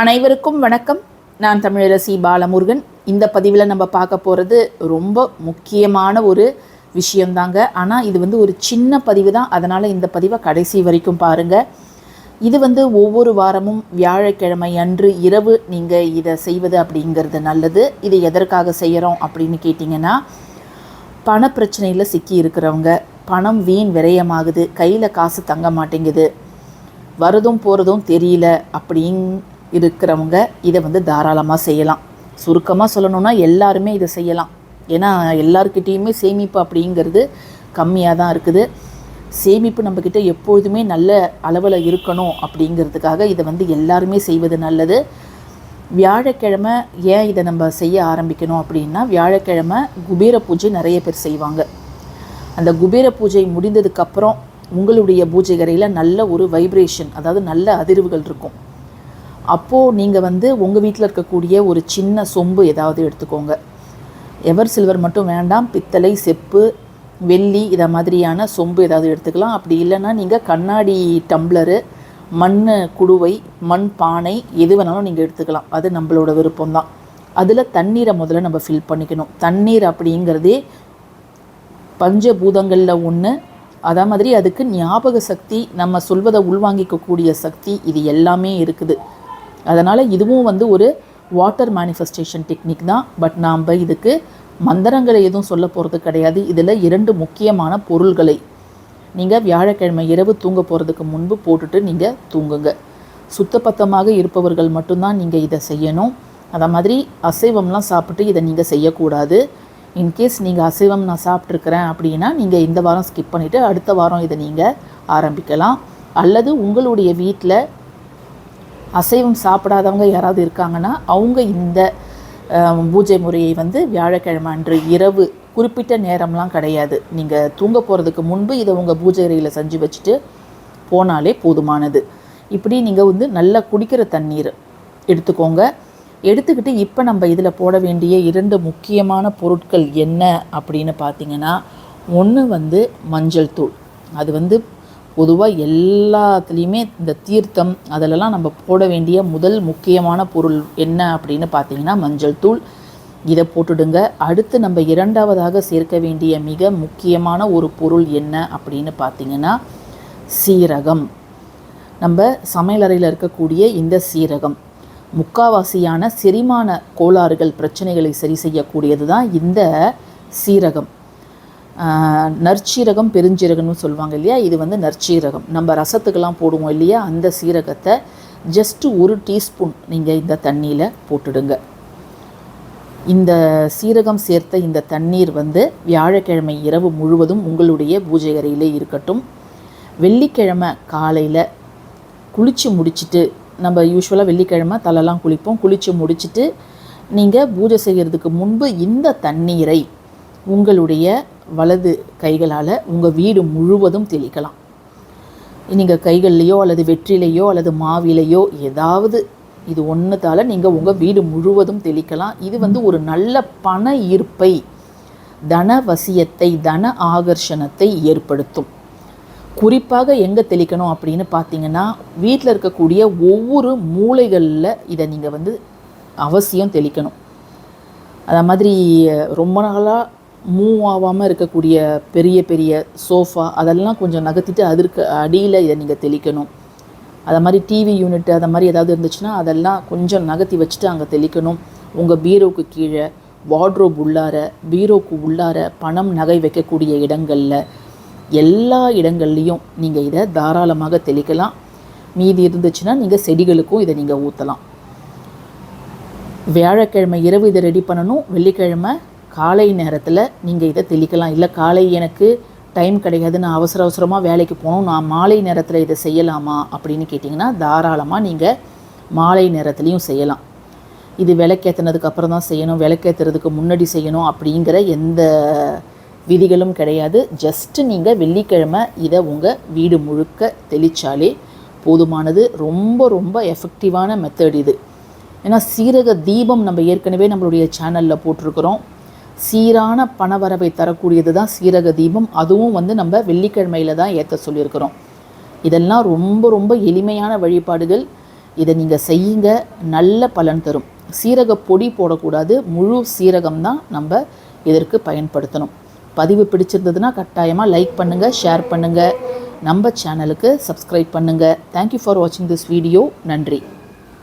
அனைவருக்கும் வணக்கம். நான் தமிழரசி பாலமுருகன். இந்த பதிவில் நம்ம பார்க்க போகிறது ரொம்ப முக்கியமான ஒரு விஷயந்தாங்க ஆனால் இது வந்து ஒரு சின்ன பதிவு தான் அதனால் இந்த பதிவை கடைசி வரைக்கும் பாருங்கள் இது வந்து ஒவ்வொரு வாரமும் வியாழக்கிழமை அன்று இரவு நீங்கள் இதை செய்வது அப்படிங்கிறது நல்லது. இது எதற்காக செய்கிறோம் அப்படின்னு கேட்டிங்கன்னா பணப்பிரச்சனையில் சிக்கி இருக்கிறவங்க. பணம் வீண் விரயமாகுது. கையில் காசு தங்க மாட்டேங்குது. வரதும் போகிறதும் தெரியல அப்படிங் இருக்கிறவங்க இதை வந்து தாராளமாக செய்யலாம். சுருக்கமாக சொல்லணும்னா எல்லாருமே இதை செய்யலாம். ஏன்னா எல்லாருக்கிட்டேயுமே சேமிப்பு அப்படிங்கிறது கம்மியாக தான் இருக்குது. சேமிப்பு நம்மக்கிட்ட எப்பொழுதுமே நல்ல அளவில் இருக்கணும் அப்படிங்கிறதுக்காக இதை வந்து எல்லாருமே செய்வது நல்லது. வியாழக்கிழமை ஏன் இதை நம்ம செய்ய ஆரம்பிக்கணும் அப்படின்னா வியாழக்கிழமை குபேர பூஜை நிறைய பேர் செய்வாங்க. அந்த குபேர பூஜை முடிந்ததுக்கப்புறம் உங்களுடைய பூஜைகரையில் நல்ல ஒரு வைப்ரேஷன் அதாவது நல்ல அதிர்வுகள் இருக்கும். அப்போது நீங்கள் வந்து உங்கள் வீட்டில் இருக்கக்கூடிய ஒரு சின்ன சொம்பு ஏதாவது எடுத்துக்கோங்க. எவர் சில்வர் மட்டும் வேண்டாம் பித்தளை செப்பு வெள்ளி இதை மாதிரியான சொம்பு ஏதாவது எடுத்துக்கலாம். அப்படி இல்லைன்னா நீங்கள் கண்ணாடி டம்ளரு மண் குடுவை மண் பானை எது வேணாலும் நீங்கள் எடுத்துக்கலாம். அது நம்மளோட விருப்பம்தான். அதில் தண்ணீரை முதல்ல நம்ம ஃபில் பண்ணிக்கணும். தண்ணீர் அப்படிங்கிறதே பஞ்சபூதங்களில் ஒன்று அதே மாதிரி அதுக்கு ஞாபக சக்தி நம்ம சொல்வதை உள்வாங்கிக்கக்கூடிய சக்தி இது எல்லாமே இருக்குது. அதனால் இதுவும் வந்து ஒரு வாட்டர் மேனிஃபெஸ்டேஷன் டெக்னிக் தான். பட் நாம் இதுக்கு மந்திரங்களை எதுவும் சொல்ல போகிறது கிடையாது. இதில் இரண்டு முக்கியமான பொருள்களை நீங்கள் வியாழக்கிழமை இரவு தூங்க போகிறதுக்கு முன்பு போட்டுட்டு நீங்கள் தூங்குங்க. சுத்தப்பத்தமாக இருப்பவர்கள் மட்டும்தான் நீங்கள் இதை செய்யணும். அதை மாதிரி அசைவம்லாம் சாப்பிட்டு இதை நீங்கள் செய்யக்கூடாது. இன்கேஸ் நீங்கள் அசைவம் நான் சாப்பிட்ருக்கிறேன் அப்படின்னா நீங்கள் இந்த வாரம் ஸ்கிப் பண்ணிவிட்டு அடுத்த வாரம் இதை நீங்கள் ஆரம்பிக்கலாம். அல்லது உங்களுடைய வீட்டில் அசைவம் சாப்பிடாதவங்க யாராவது இருக்காங்கன்னா அவங்க இந்த பூஜை முறையை வந்து வியாழக்கிழமை அன்று இரவு குறிப்பிட்ட நேரம்லாம் கிடையாது. நீங்கள் தூங்க போகிறதுக்கு முன்பு இதை உங்கள் பூஜை அறையில் செஞ்சு வச்சுட்டு போனாலே போதுமானது. இப்படி நீங்கள் வந்து நல்லா குடிக்கிற தண்ணீர் எடுத்துக்கோங்க. எடுத்துக்கிட்டு இப்போ நம்ம இதில் போட வேண்டிய இரண்டு முக்கியமான பொருட்கள் என்ன அப்படின்னு பார்த்தீங்கன்னா ஒன்று வந்து மஞ்சள் தூள். அது வந்து பொதுவாக எல்லாத்துலேயுமே இந்த தீர்த்தம் அதிலெல்லாம் நம்ம போட வேண்டிய முதல் முக்கியமான பொருள் என்ன அப்படின்னு பார்த்தீங்கன்னா மஞ்சள் தூள். இதை போட்டுடுங்க. அடுத்து நம்ம இரண்டாவதாக சேர்க்க வேண்டிய மிக முக்கியமான ஒரு பொருள் என்ன அப்படின்னு பார்த்தீங்கன்னா சீரகம். நம்ம சமையலறையில் இருக்கக்கூடிய இந்த சீரகம். முக்காவாசியான செரிமான கோளாறுகள் பிரச்சனைகளை சரி செய்யக்கூடியது தான் இந்த சீரகம். நற்சீரகம் பெருஞ்சீரகம்னு சொல்லுவாங்க இல்லையா? இது வந்து நற்சீரகம். நம்ம ரசத்துக்கெல்லாம் போடுவோம் இல்லையா? அந்த சீரகத்தை ஜஸ்ட்டு ஒரு டீஸ்பூன் நீங்கள் இந்த தண்ணியில் போட்டுடுங்க. இந்த சீரகம் சேர்த்த இந்த தண்ணீர் வந்து வியாழக்கிழமை இரவு முழுவதும் உங்களுடைய பூஜை அறையிலே இருக்கட்டும். வெள்ளிக்கிழமை காலையில் குளித்து முடிச்சுட்டு நம்ம யூஸ்வலாக வெள்ளிக்கிழமை தலைலாம் குளிப்போம். குளித்து முடிச்சிட்டு நீங்கள் பூஜை செய்கிறதுக்கு முன்பு இந்த தண்ணீரை உங்களுடைய வலது கைகளால் உங்கள் வீடு முழுவதும் தெளிக்கலாம். நீங்கள் கைகள்லேயோ அல்லது வெற்றிலையோ அல்லது மாவிலையோ ஏதாவது இது ஒன்றுத்தால் நீங்கள் உங்கள் வீடு முழுவதும் தெளிக்கலாம். இது வந்து ஒரு நல்ல பண ஈர்ப்பை தன வசியத்தை தன ஆகர்ஷணத்தை ஏற்படுத்தும். குறிப்பாக எங்கே தெளிக்கணும் அப்படின்னு பார்த்தீங்கன்னா வீட்டில் இருக்கக்கூடிய ஒவ்வொரு மூலைகளில் இதை நீங்கள் வந்து அவசியம் தெளிக்கணும். அதை மாதிரி ரொம்ப நாளாக மூவ் ஆகாமல் இருக்கக்கூடிய பெரிய பெரிய சோஃபா அதெல்லாம் கொஞ்சம் நகர்த்திட்டு அதற்கு அடியில் இதை நீங்கள் தெளிக்கணும். அதை மாதிரி டிவி யூனிட் அதை மாதிரி ஏதாவது இருந்துச்சுன்னா அதெல்லாம் கொஞ்சம் நகர்த்தி வச்சுட்டு அங்கே தெளிக்கணும். உங்கள் பீரோவுக்கு கீழே வார்ட்ரோப் உள்ளார பீரோக்கு உள்ளார பணம் நகை வைக்கக்கூடிய இடங்களில் எல்லா இடங்கள்லையும் நீங்கள் இதை தாராளமாக தெளிக்கலாம். மீதி இருந்துச்சுன்னா நீங்கள் செடிகளுக்கும் இதை நீங்கள் ஊற்றலாம் வியாழக்கிழமை இரவு இதை ரெடி பண்ணணும். வெள்ளிக்கிழமை காலை நேரத்தில் நீங்கள் இதை தெளிக்கலாம். இல்லை காலை எனக்கு டைம் கிடையாது நான் அவசர அவசரமாக வேலைக்கு போகணும் நான் மாலை நேரத்தில் இதை செய்யலாமா அப்படின்னு கேட்டிங்கன்னா தாராளமாக நீங்கள் மாலை நேரத்துலையும் செய்யலாம். இது விளக்கேற்றினதுக்கு அப்புறம் தான் செய்யணும் விளக்கேற்றுறதுக்கு முன்னாடி செய்யணும் அப்படிங்கிற எந்த விதிகளும் கிடையாது. ஜஸ்ட்டு நீங்கள் வெள்ளிக்கிழமை இதை உங்கள் வீடு முழுக்க தெளித்தாலே போதுமானது. ரொம்ப ரொம்ப எஃபெக்டிவான மெத்தட் இது. ஏன்னா சீரக தீபம் நம்ம ஏற்கனவே நம்மளுடைய சேனலில் போட்டிருக்கிறோம். சீரான பணவரவை தரக்கூடியது தான் சீரக தீபம். அதுவும் வந்து நம்ம வெள்ளிக்கிழமையில் தான் ஏற்ற சொல்லியிருக்கிறோம். இதெல்லாம் ரொம்ப ரொம்ப எளிமையான வழிபாடுகள். இதை நீங்கள் செய்யுங்க. நல்ல பலன் தரும். சீரக பொடி போடக்கூடாது. முழு சீரகம் தான் நம்ம இதற்கு பயன்படுத்தணும். பதிவு பிடிச்சிருந்ததுன்னா கட்டாயமாக லைக் பண்ணுங்கள் ஷேர் பண்ணுங்கள் நம்ம சேனலுக்கு சப்ஸ்கிரைப் பண்ணுங்கள் தேங்க்யூ ஃபார் வாட்சிங் திஸ் வீடியோ நன்றி.